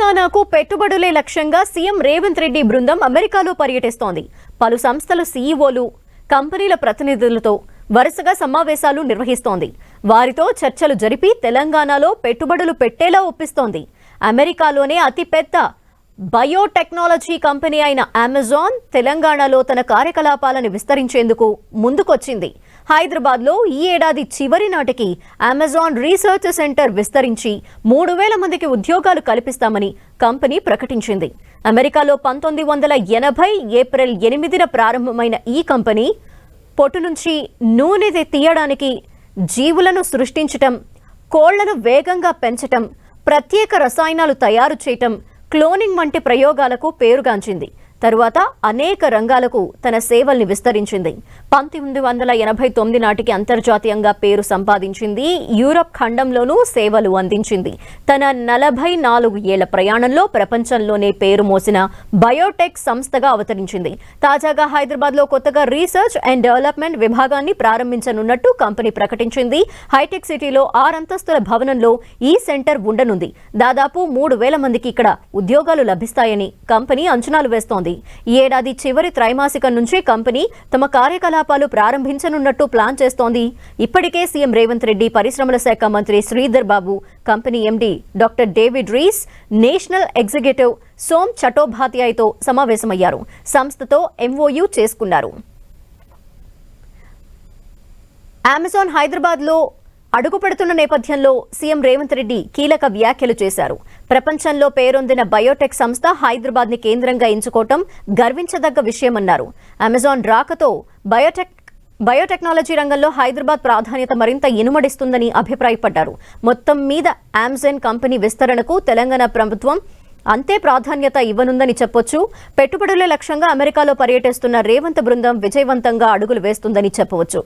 తెలంగాణకు పెట్టుబడులే లక్ష్యంగా సీఎం రేవంత్ రెడ్డి బృందం అమెరికాలో పర్యటిస్తోంది. పలు సంస్థల సీఈఓలు కంపెనీల ప్రతినిధులతో వరుసగా సమావేశాలు నిర్వహిస్తోంది. వారితో చర్చలు జరిపి తెలంగాణలో పెట్టుబడులు పెట్టేలా ఒప్పిస్తోంది. అమెరికాలోనే అతిపెద్ద బయోటెక్నాలజీ కంపెనీ అయిన అమెజాన్ తెలంగాణలో తన కార్యకలాపాలను విస్తరించేందుకు ముందుకొచ్చింది. హైదరాబాద్లో ఈ ఏడాది చివరి నాటికి అమెజాన్ రీసెర్చ్ సెంటర్ విస్తరించి మూడు వేల మందికి ఉద్యోగాలు కల్పిస్తామని కంపెనీ ప్రకటించింది. అమెరికాలో పంతొమ్మిది వందల ఎనభై ఏప్రిల్ ఎనిమిదిన ప్రారంభమైన ఈ కంపెనీ పొట్టు నుంచి నూనె తీయడానికి జీవులను సృష్టించటం కోళ్ళను వేగంగా పెంచటం ప్రత్యేక రసాయనాలు తయారు చేయటం క్లోనింగ్ వంటి ప్రయోగాలకు పేరుగాంచింది. తరువాత అనేక రంగాలకు తన సేవల్ని విస్తరించింది. పంతొమ్మిది వందల ఎనభై తొమ్మిది నాటికి అంతర్జాతీయంగా పేరు సంపాదించింది. యూరప్ ఖండంలోనూ సేవలు అందించింది. తన నలభై నాలుగు ఏళ్ళ ప్రయాణంలో ప్రపంచంలోనే పేరు మోసిన బయోటెక్ సంస్థగా అవతరించింది. తాజాగా హైదరాబాద్లో కొత్తగా రీసెర్చ్ అండ్ డెవలప్మెంట్ విభాగాన్ని ప్రారంభించనున్నట్టు కంపెనీ ప్రకటించింది. హైటెక్ సిటీలో ఆరంతస్తుల భవనంలో ఈ సెంటర్ ఉండనుంది. దాదాపు మూడు వేల మందికి ఇక్కడ ఉద్యోగాలు లభిస్తాయని కంపెనీ అంచనాలు వేస్తోంది. ఈ ఏడాది చివరి త్రైమాసికం నుంచి కంపెనీ తమ కార్యకలాపాలు ప్రారంభించనున్నట్టు ప్లాన్ చేస్తోంది. ఇప్పటికే సీఎం రేవంత్ రెడ్డి పరిశ్రమల శాఖ మంత్రి Sridhar Babu company MD doctor David Rees national executive Som చటోపాధ్యాయతో సమావేశమయ్యారు. సంస్థతో ఎంఓయూ చేసుకున్నారు. అమెజాన్ హైదరాబాద్లో అడుగుపెడుతున్న నేపథ్యంలో సీఎం రేవంత్ రెడ్డి కీలక వ్యాఖ్యలు చేశారు. ప్రపంచంలో పేరొందిన బయోటెక్ సంస్థ హైదరాబాద్ని కేంద్రంగా ఎంచుకోవటం గర్వించదగ్గ విషయమన్నారు. అమెజాన్ రాకతో బయోటెక్ బయోటెక్నాలజీ రంగంలో హైదరాబాద్ ప్రాధాన్యత మరింత ఇనుమడిస్తుందని అభిప్రాయపడ్డారు. మొత్తం మీద అమెజాన్ కంపెనీ విస్తరణకు తెలంగాణ ప్రభుత్వం అంతే ప్రాధాన్యత ఇవ్వనుందని చెప్పొచ్చు. పెట్టుబడుల లక్ష్యంగా అమెరికాలో పర్యటిస్తున్న రేవంత్ బృందం విజయవంతంగా అడుగులు వేస్తుందని చెప్పవచ్చు.